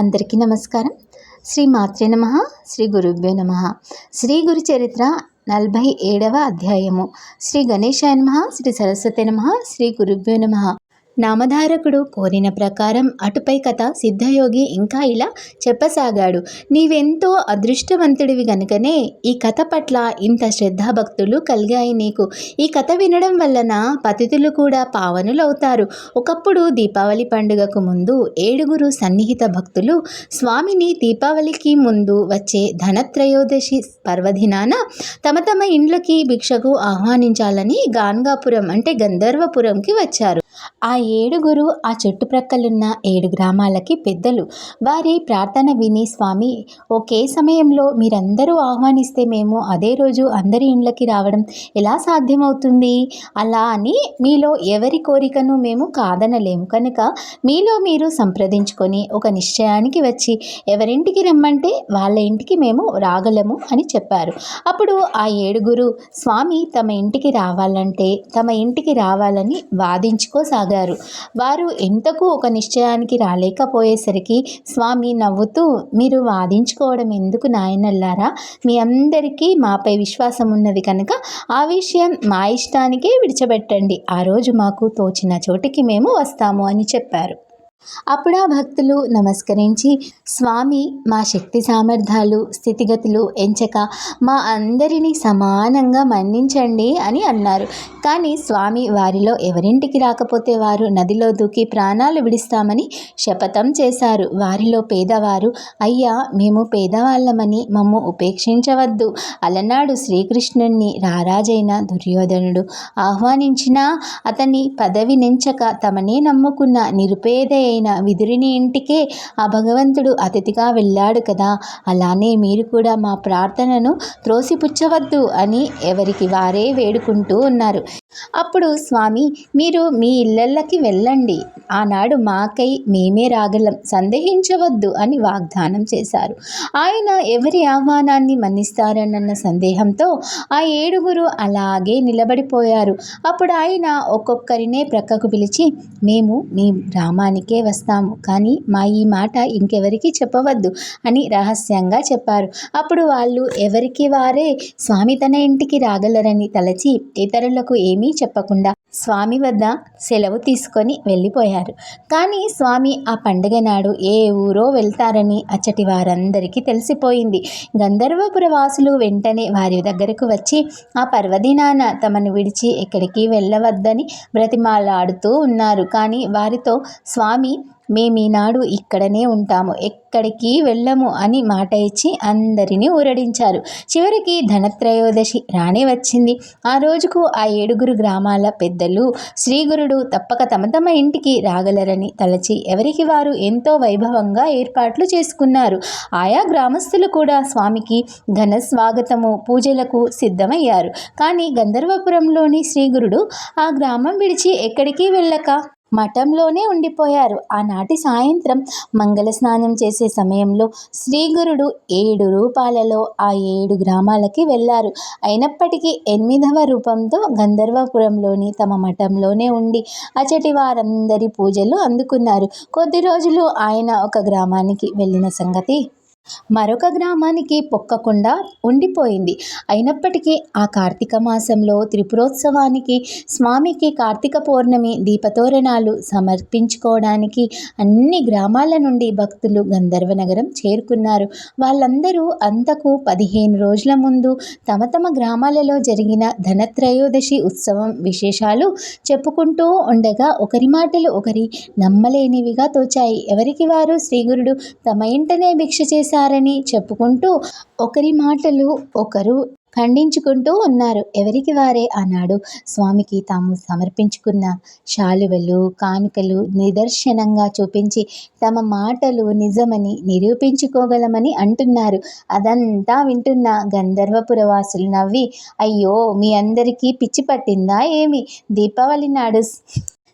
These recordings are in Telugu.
అందరికీ నమస్కారం. శ్రీ మాత్రే నమ శ్రీ గురుభ్యో నమ. శ్రీ గురు చరిత్ర నలభై ఏడవ అధ్యాయము. శ్రీ గణేశాయ నమ శ్రీ సరస్వతి నమ శ్రీ గురుభ్యో నమ. నామధారకుడు కోరిన ప్రకారం అటుపై కథ సిద్ధయోగి ఇంకా ఇలా చెప్పసాగాడు. నీవెంతో అదృష్టవంతుడివి గనుకనే ఈ కథ పట్ల ఇంత శ్రద్ధాభక్తులు కలిగాయి నీకు. ఈ కథ వినడం వలన పతితులు కూడా పావనులవుతారు. ఒకప్పుడు దీపావళి పండుగకు ముందు ఏడుగురు సన్నిహిత భక్తులు స్వామిని దీపావళికి ముందు వచ్చే ధనత్రయోదశి పర్వదినాన తమ తమ ఇండ్లకి భిక్షకు ఆహ్వానించాలని గాన్గాపురం అంటే గంధర్వపురంకి వచ్చారు. ఆ ఏడుగురు ఆ చుట్టుప్రక్కలున్న ఏడు గ్రామాలకి పెద్దలు. వారి ప్రార్థన విని స్వామి ఒకే సమయంలో మీరందరూ ఆహ్వానిస్తే మేము అదే రోజు అందరి ఇండ్లకి రావడం ఎలా సాధ్యమవుతుంది? అలా అని మీలో ఎవరి కోరికను మేము కాదనలేము. కనుక మీలో మీరు సంప్రదించుకొని ఒక నిశ్చయానికి వచ్చి ఎవరింటికి రమ్మంటే వాళ్ళ ఇంటికి మేము రాగలము అని చెప్పారు. అప్పుడు ఆ ఏడుగురు స్వామి తమ ఇంటికి రావాలంటే తమ ఇంటికి రావాలని వాదించుకోసాగారు. వారు ఎంతకు ఒక నిశ్చయానికి రాలేకపోయేసరికి స్వామి నవ్వుతూ మీరు వాదించుకోవడం ఎందుకు నాయనల్లారా? మీ అందరికీ మాపై విశ్వాసం ఉన్నది కనుక ఆ విషయం మా ఇష్టానికే విడిచిపెట్టండి. ఆ రోజు మాకు తోచిన చోటికి మేము వస్తాము అని చెప్పారు. అప్పుడు ఆ భక్తులు నమస్కరించి స్వామి మా శక్తి సామర్థ్యాలు స్థితిగతులు ఎంచక మా అందరినీ సమానంగా మన్నించండి అని అన్నారు. కానీ స్వామి వారిలో ఎవరింటికి రాకపోతే వారు నదిలో దూకి ప్రాణాలు విడిస్తామని శపథం చేశారు. వారిలో పేదవారు అయ్యా మేము పేదవాళ్ళమని మమ్ము ఉపేక్షించవద్దు. అలనాడు శ్రీకృష్ణుణ్ణి రారాజైన దుర్యోధనుడు ఆహ్వానించినా అతని పదవి నెంచక తమనే నమ్ముకున్న నిరుపేదే అయిన విదురిని ఇంటికే ఆ భగవంతుడు అతిథిగా వెళ్ళాడు కదా. అలానే మీరు కూడా మా ప్రార్థనను త్రోసిపుచ్చవద్దు అని ఎవరికి వారే వేడుకుంటూ ఉన్నారు. అప్పుడు స్వామి మీరు మీ ఇళ్ళకి వెళ్ళండి. ఆనాడు మాకై మేమే రాగలం. సందేహించవద్దు అని వాగ్దానం చేశారు. ఆయన ఎవరి ఆహ్వానాన్ని మన్నిస్తారనన్న సందేహంతో ఆ ఏడుగురు అలాగే నిలబడిపోయారు. అప్పుడు ఆయన ఒక్కొక్కరినే ప్రక్కకు పిలిచి మేము మీ గ్రామానికే వస్తాము. కానీ మా ఈ మాట ఇంకెవరికి చెప్పవద్దు అని రహస్యంగా చెప్పారు. అప్పుడు వాళ్ళు ఎవరికి వారే? స్వామి తన ఇంటికి రాగలరని తలచి ఇతరులకు ఏమి చెప్పకుండా స్వామి వద్ద సెలవు తీసుకొని వెళ్ళిపోయారు. కానీ స్వామి ఆ పండుగ నాడు ఏ ఊరో వెళ్తారని అచ్చటి వారందరికీ తెలిసిపోయింది. గంధర్వపుర వాసులు వెంటనే వారి దగ్గరకు వచ్చి ఆ పర్వదినాన తమను విడిచి ఎక్కడికి వెళ్ళవద్దని బ్రతిమాలాడుతూ ఉన్నారు. కానీ వారితో స్వామి మేమీనాడు ఇక్కడనే ఉంటాము. ఎక్కడికి వెళ్ళము అని మాట ఇచ్చి అందరినీ ఊరడించారు. చివరికి ధనత్రయోదశి రానే వచ్చింది. ఆ రోజుకు ఆ ఏడుగురు గ్రామాల పెద్దలు శ్రీగురుడు తప్పక తమ తమ ఇంటికి రాగలరని తలచి ఎవరికి వారు ఎంతో వైభవంగా ఏర్పాట్లు చేసుకున్నారు. ఆయా గ్రామస్తులు కూడా స్వామికి ఘన స్వాగతము పూజలకు సిద్ధమయ్యారు. కానీ గంధర్వపురంలోని శ్రీగురుడు ఆ గ్రామం విడిచి ఎక్కడికి వెళ్ళక మఠంలోనే ఉండిపోయారు. ఆనాటి సాయంత్రం మంగళ స్నానం చేసే సమయంలో శ్రీగురుడు ఏడు రూపాలలో ఆ ఏడు గ్రామాలకి వెళ్ళారు. అయినప్పటికీ ఎనిమిదవ రూపంతో గంధర్వపురంలోని తమ మఠంలోనే ఉండి అచటి వారందరి పూజలు అందుకున్నారు. కొద్ది రోజులు ఆయన ఒక గ్రామానికి వెళ్ళిన సంగతి మరొక గ్రామానికి పొక్కకుండా ఉండిపోయింది. అయినప్పటికీ ఆ కార్తీక మాసంలో త్రిపురోత్సవానికి స్వామికి కార్తీక పౌర్ణమి దీపతోరణాలు సమర్పించుకోవడానికి అన్ని గ్రామాల నుండి భక్తులు గంధర్వ నగరం చేరుకున్నారు. వాళ్ళందరూ అంతకు పదిహేను రోజుల ముందు తమ తమ గ్రామాలలో జరిగిన ధనత్రయోదశి ఉత్సవం విశేషాలు చెప్పుకుంటూ ఉండగా ఒకరి మాటలు ఒకరి నమ్మలేనివిగా తోచాయి. ఎవరికి వారు శ్రీగురుడు తమ ఇంటనే భిక్ష చేశారు? చేశారని చెప్పుకుంటూ ఒకరి మాటలు ఒకరు ఖండించుకుంటూ ఉన్నారు. ఎవరికి వారే? అన్నాడు. స్వామికి తాము సమర్పించుకున్న శాలువలు కానుకలు నిదర్శనంగా చూపించి తమ మాటలు నిజమని నిరూపించుకోగలమని అంటున్నారు. అదంతా వింటున్న గంధర్వపురవాసులు నవ్వి అయ్యో మీ అందరికీ పిచ్చి పట్టిందా ఏమి? దీపావళి నాడు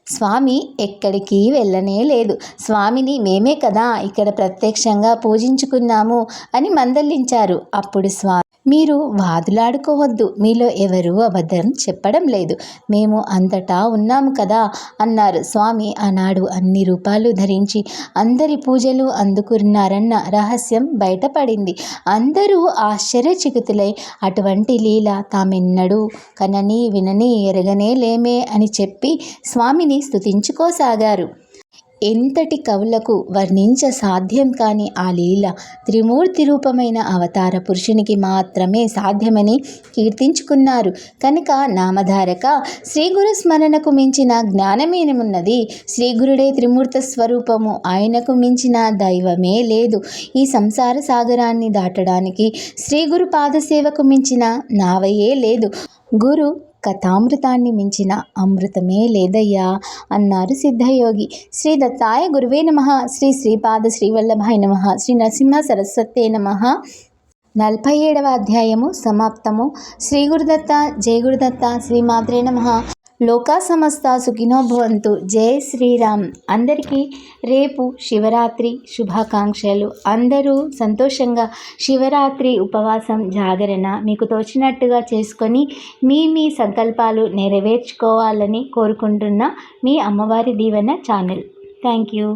స్వామి ఎక్కడికి వెళ్ళనే లేదు. స్వామిని మేమే కదా ఇక్కడ ప్రత్యక్షంగా పూజించుకున్నాము అని మందలించారు. అప్పుడు స్వామి మీరు వాదులాడుకోవద్దు. మీలో ఎవరూ అబద్ధం చెప్పడం లేదు. మేము అంతటా ఉన్నాము కదా అన్నారు. స్వామి ఆనాడు అన్ని రూపాలు ధరించి అందరి పూజలు అందుకున్నారన్న రహస్యం బయటపడింది. అందరూ ఆశ్చర్యచకితులై అటువంటి లీల తామెన్నడూ కనని వినని ఎరగనే లేమే అని చెప్పి స్వామిని స్థుతించుకోసాగారు ఎంతటి కవులకు వర్ణించ సాధ్యం కాని ఆ లీల త్రిమూర్తి రూపమైన అవతార పురుషునికి మాత్రమే సాధ్యమని కీర్తించుకున్నారు. కనుక నామధారక శ్రీగురు స్మరణకు మించిన జ్ఞానమేనమున్నది. శ్రీగురుడే త్రిమూర్త స్వరూపము ఆయనకు మించిన దైవమే లేదు. ఈ సంసార సాగరాన్ని దాటడానికి శ్రీగురు పాదసేవకు మించిన నావయే లేదు. గురు కథామృతాన్ని మించిన అమృతమే లేదయ్యా అన్నారు సిద్ధయోగి. శ్రీ దత్తాయ గురువే నమ. శ్రీ శ్రీపాద శ్రీవల్లభాయ నమ. శ్రీ నరసింహ సరస్వతే నమ. నలభై ఏడవ అధ్యాయము సమాప్తము. శ్రీ గురుదత్త జయ గురుదత్త శ్రీమాత్రే నమ. లోకా సమస్త సుఖినోభవంతు జయ జై శ్రీరామ్. అందరికీ రేపు శివరాత్రి శుభాకాంక్షలు. అందరూ సంతోషంగా శివరాత్రి ఉపవాసం జాగరణ మీకు తోచినట్టుగా చేసుకొని మీ మీ సంకల్పాలు నెరవేర్చుకోవాలని కోరుకుంటున్న మీ అమ్మవారి దీవెన ఛానల్. Thank you.